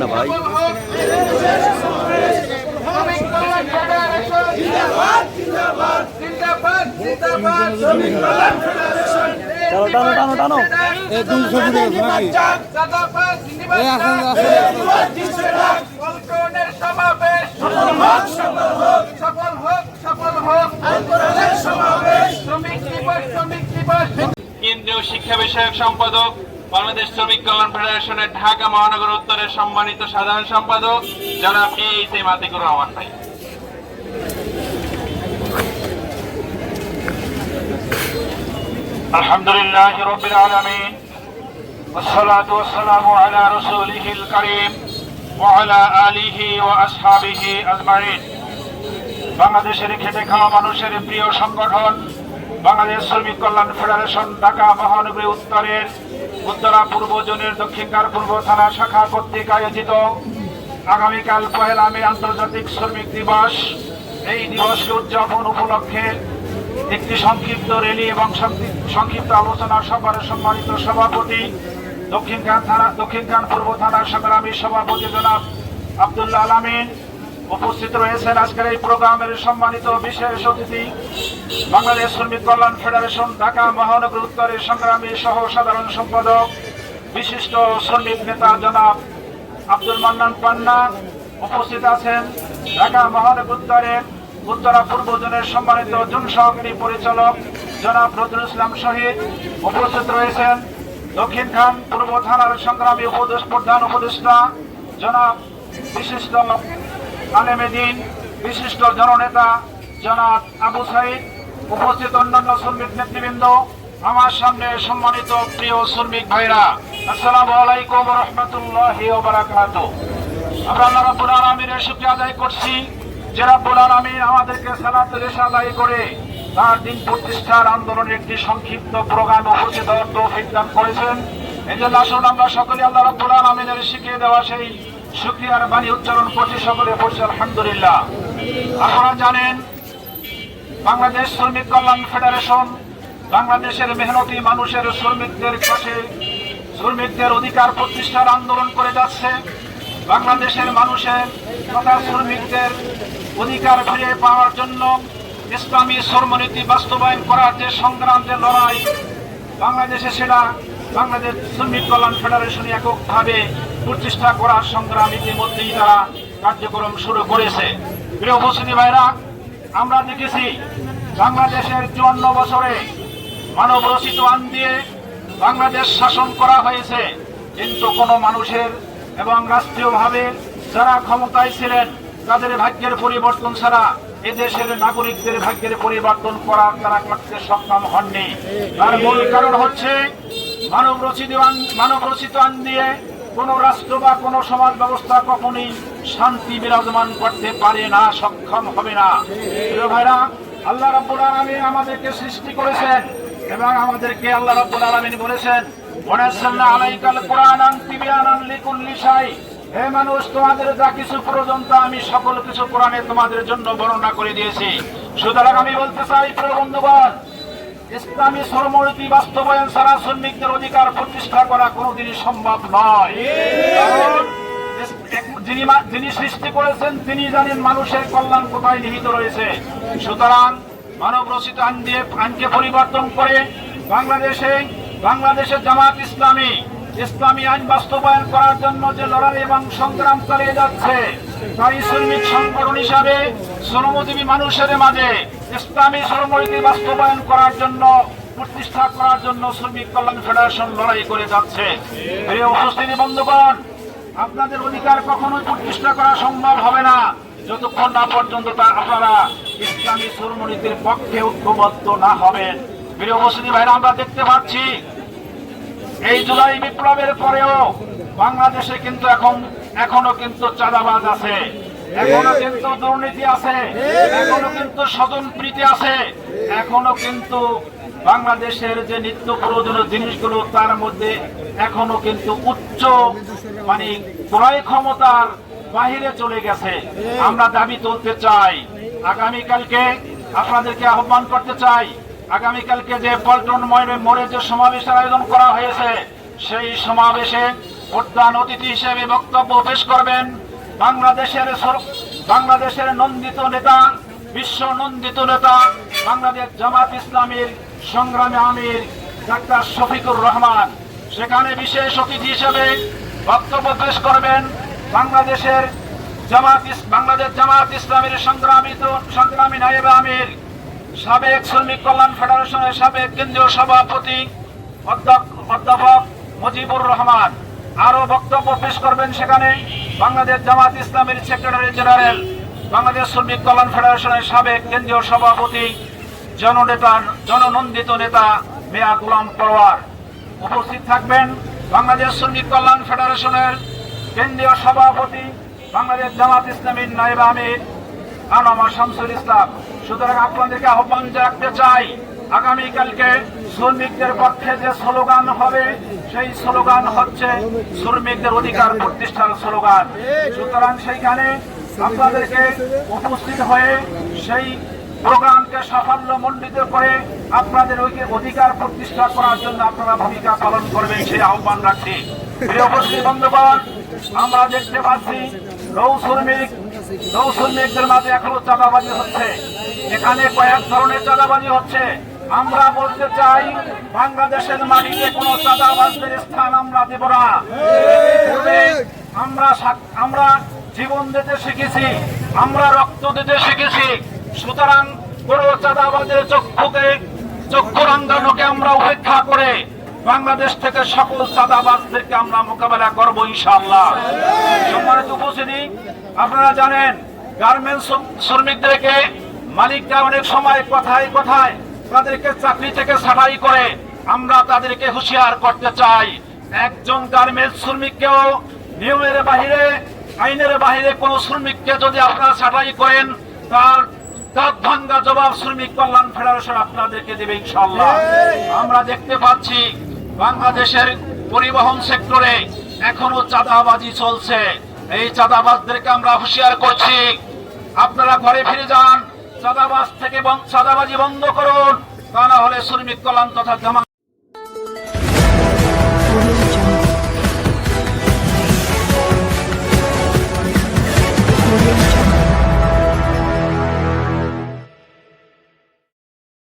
না ভাই? টানো টানো টানো কেন্দ্রীয় শিক্ষা বিষয়ক সম্পাদক বাংলাদেশ শ্রমিক কল্যাণ ফেডারেশনের ঢাকা মহানগর উত্তরের সম্মানিত সাধারণ সম্পাদক জনাব A H M Atikur Rahman ভাই الحمد لله رب العالمين والصلاة والسلام على رسوله الكريم وعلى آله وأصحابه أجمعين বাংলাদেশের খেটে খাওয়া মানুষের প্রিয় সংগঠন বাংলাদেশ শ্রমিক কল্যাণ ফেডারেশন ঢাকা মহানগরী উত্তরের উত্তরা পূর্ব জোনের দক্ষিণকার পূর্ব থানা শাখা কর্তৃক আয়োজিত আগামীকাল পহেলা মে আন্তর্জাতিক শ্রমিক দিবস। এই দিবসকে উদযাপন উপলক্ষে একটি সংক্ষিপ্ত র্যালি এবং সংক্ষিপ্ত আলোচনা সভার সম্মানিত সভাপতি দক্ষিণখান থানা দক্ষিণখান পূর্ব থানার সংগ্রামী সভাপতি জনাব আব্দুল্লাহ আলামিন উপস্থিত রয়েছেন আজকের এই প্রোগ্রামের সম্মানিত বিশেষ অতিথি, বাংলাদেশ শ্রমিক কল্যাণ ফেডারেশন, ঢাকা মহানগর উত্তরের সংগ্রামী সহ সাধারণ সম্পাদক, বিশিষ্ট শ্রমিক নেতা জনাব আব্দুল মান্নান পান্না উপস্থিত আছেন। ঢাকা মহানগর উত্তরের উত্তরা পূর্ব জোনের সম্মানিত জন সহকারী পরিচালক জনাব নজরুল ইসলাম শহীদ উপস্থিত রয়েছেন। দক্ষিণ খান পূর্ব থানার সংগ্রামী উপদেশ প্রধান উপদেষ্টা জনাব বিশিষ্ট আলেমেদিন বিশিষ্ট জননেতা জনাব আবু সাইদ, উপস্থিত অন্যান্য শ্রমিক নেতৃবৃন্দ, আমার সামনে সম্মানিত প্রিয় শ্রমিক ভাইরা, আসসালামু আলাইকুম রহমতুল্লাহ বারাকাত। আমরা আল্লাহ রাব্বুল আলামিনের আদায় করছি। যে রাব্বুল আলামিন আমাদেরকে সালাতের রেশা আদায় করে তার দিন প্রতিষ্ঠার আন্দোলনের একটি সংক্ষিপ্ত প্রোগ্রাম উপস্থিত হওয়ার তৌফিক দান করেছেন। এই জন্য আসুন আমরা সকলে আল্লাহ রাব্বুল আলামিনের শিখিয়ে দেওয়া সেই শুকরিয়ার বাণী উচ্চারণ করছি সকলে, পড়ছি আলহামদুলিল্লাহ। আপনারা জানেন, বাংলাদেশ শ্রমিক কল্যাণ ফেডারেশন বাংলাদেশের মেহনতি মানুষের শ্রমিকদের কাছে শ্রমিকদের অধিকার প্রতিষ্ঠার আন্দোলন করে যাচ্ছে। বাংলাদেশের মানুষের তথা শ্রমিকদের অধিকার ফিরে পাওয়ার জন্য ইসলামী শ্রমনীতি বাস্তবায়ন করার যে সংগ্রাম, যে লড়াই, বাংলাদেশে সেটা বাংলাদেশ শ্রমিক কল্যাণ ফেডারেশন এককভাবে প্রতিষ্ঠা করার সংগ্রাম ইতিমধ্যেই তারা কার্যক্রম শুরু করেছে। প্রিয় ভাইরা, আমরা দেখেছি বাংলাদেশের চুয়ান্ন বছরে মানব রচিত আন দিয়ে বাংলাদেশ শাসন করা হয়েছে। কিন্তু কোনো মানুষের এবং রাষ্ট্রীয়ভাবে যারা ক্ষমতায় ছিলেন, তাদের ভাগ্যের পরিবর্তন ছাড়া এদেশের নাগরিকদের ভাগ্যের পরিবর্তন করার তারা করতে সক্ষম হননি। তার মূল কারণ হচ্ছে মানব রচিত মানব রচিত আইন দিয়ে কোন রাষ্ট্র বা কোন সমাজ ব্যবস্থা কখনোই শান্তি বিরাজমান করতে পারে না, সক্ষম হবে না। ভাইরা, আল্লাহ রাব্বুল আলামিন আমাদেরকে সৃষ্টি করেছেন এবং আমাদেরকে আল্লাহ রাব্বুল আলামিন বলেছেন আলাইকাল কুরআনান তিবিয়ানান লিকুল্লি শাই। হে মানুষ, তোমাদের যা কিছু প্রয়োজন তা আমি সকল কিছু কোরআনে তোমাদের জন্য বর্ণনা করে দিয়েছি। সুতরাং আমি বলতে চাই, প্রিয় বন্ধুগণ, ইসলামী শ্রমনীতি বাস্তবায়ন ছাড়া শ্রমিকদের অধিকার প্রতিষ্ঠা করা কোনোদিনই সম্ভব নয়। কারণ যিনি যিনি সৃষ্টি করেছেন, তিনি জানেন মানুষের কল্যাণ কোথায় নিহিত রয়েছে। সুতরাং মানব রচিত আইন দিয়ে আইনকে পরিবর্তন করে বাংলাদেশে বাংলাদেশের জামাত ইসলামী ইসলামী আইন বাস্তবায়ন করার জন্য যে লড়াই এবং সংগ্রাম চালিয়ে যাচ্ছে তাই শ্রমিক সংগঠন হিসাবে শ্রমজীবী মানুষের মাঝে ইসলামী শ্রমনীতি বাস্তবায়ন করার জন্য, প্রতিষ্ঠা করার জন্য শ্রমিক কল্যাণ ফেডারেশন লড়াই করে যাচ্ছে। উপস্থিতি বন্ধুগণ, আপনাদের অধিকার কখনোই প্রতিষ্ঠা করা সম্ভব হবে না। যতক্ষণ না পর্যন্ত তা আপনারা ইসলামী শ্রমনীতির পক্ষে ঐক্যবদ্ধ না হবেন। প্রিয় ভাইরা, আমরা দেখতে পাচ্ছি এই জুলাই বিপ্লবের পরেও বাংলাদেশে কিন্তু এখন এখনও কিন্তু চাঁদাবাজ আছে। এখনও কিন্তু দুর্নীতি আছে। এখনও কিন্তু স্বজন প্রীতি আছে। এখনও কিন্তু বাংলাদেশের যে নিত্য প্রয়োজনীয় জিনিসগুলো তার মধ্যে এখনও কিন্তু উচ্চ মানে ক্রয় ক্ষমতার বাহিরে চলে গেছে। আমরা দাবি তুলতে চাই। আগামীকালকে আপনাদেরকে আহ্বান করতে চাই আগামীকালকে যে পল্টন মোড়ে যে সমাবেশের আয়োজন করা হয়েছে, সেই সমাবেশে প্রধান অতিথি হিসেবে বক্তব্য পেশ করবেন বাংলাদেশের বাংলাদেশের নন্দিত নেতা, বিশ্ব নন্দিত নেতা, বাংলাদেশ জামাত ইসলামীর সংগ্রামী আমির ডাক্তার শফিকুর রহমান। সেখানে বিশেষ অতিথি হিসেবে বক্তব্য পেশ করবেন বাংলাদেশের জামাত বাংলাদেশ জামাত ইসলামীর সংগ্রামী সংগ্রামী নায়েব আমির সাবেক শ্রমিক কল্যাণ ফেডারেশনের সাবেক কেন্দ্রীয় সভাপতি অধ্যাপক মুজিবুর রহমান। আরও বক্তব্য পেশ করবেন সেখানে বাংলাদেশ জামাত ইসলামের সেক্রেটারি জেনারেল, বাংলাদেশ শ্রমিক কল্যাণ ফেডারেশনের সাবেক কেন্দ্রীয় সভাপতি, জননেতা, জননন্দিত নেতা মিয়া গুলাম পরোয়ার। উপস্থিত থাকবেন বাংলাদেশ শ্রমিক কল্যাণ ফেডারেশনের কেন্দ্রীয় সভাপতি, বাংলাদেশ জামাত ইসলামীর নায়েব আমির আনামা শামসুল ইসলাম, সুতরাং আপনাদেরকে আহ্বান রাখতে চাই, আগামীকালকে শ্রমিকদের পক্ষে যে স্লোগান হবে, সেই স্লোগান হচ্ছে শ্রমিকদের অধিকার প্রতিষ্ঠার স্লোগান। সুতরাং সেইখানে আপনাদেরকে উপস্থিত হয়ে সেই প্রোগ্রামকে সাফল্য মণ্ডিত করে আপনাদের ওই- অধিকার প্রতিষ্ঠা করার জন্য আপনারা ভূমিকা পালন করবেন, সেই আহ্বান রাখছি। বন্ধুগণ, আমরা দেখতে পাচ্ছি নৌ শ্রমিক নৌ শ্রমিকদের মাঝে এখনও চাঁদাবাজি হচ্ছে। এখানে কয়েক ধরনের চাঁদাবাজি হচ্ছে। আমরা বলতে চাই, বাংলাদেশের মাটিতে কোনো চাঁদাবাজদের স্থান আমরা দেব না। আমরা আমরা জীবন দিতে শিখেছি, আমরা রক্ত দিতে শিখেছি। সুতরাং কোন চাঁদাবাজের চক্ষুকে চক্ষু রাঙ্গানোকে আমরা উপেক্ষা করে বাংলাদেশ থেকে সকল চাঁদাবাজদেরকে আমরা মোকাবেলা করব ইনশাআল্লাহ। সম্মানিত উপস্থিতি, আপনারা জানেন, গার্মেন্টস শ্রমিকদেরকে মালিকরা অনেক সময় কথায় কথায় তাদেরকে চাকরি থেকে ছাঁটাই করে। আমরা তাদেরকে হুঁশিয়ার করতে চাই। একজন গার্মেন্টস শ্রমিককেও নিয়মের বাহিরে, আইনের বাহিরে কোন শ্রমিককে যদি আপনারা ছাঁটাই করেন, তার দাঁত ভাঙ্গা জবাব শ্রমিক কল্যাণ ফেডারেশন আপনাদেরকে দেবে ইনশাল্লাহ আমরা দেখতে পাচ্ছি বাংলাদেশের পরিবহন সেক্টরে এখনও চাঁদাবাজি চলছে। এই চাঁদাবাজদেরকে আমরা হুঁশিয়ার করছি। আপনারা ঘরে ফিরে যান, চাঁদাবাজ থেকে চাঁদাবাজি বন্ধ করুন, তা না হলে শ্রমিক কল্যাণ তথা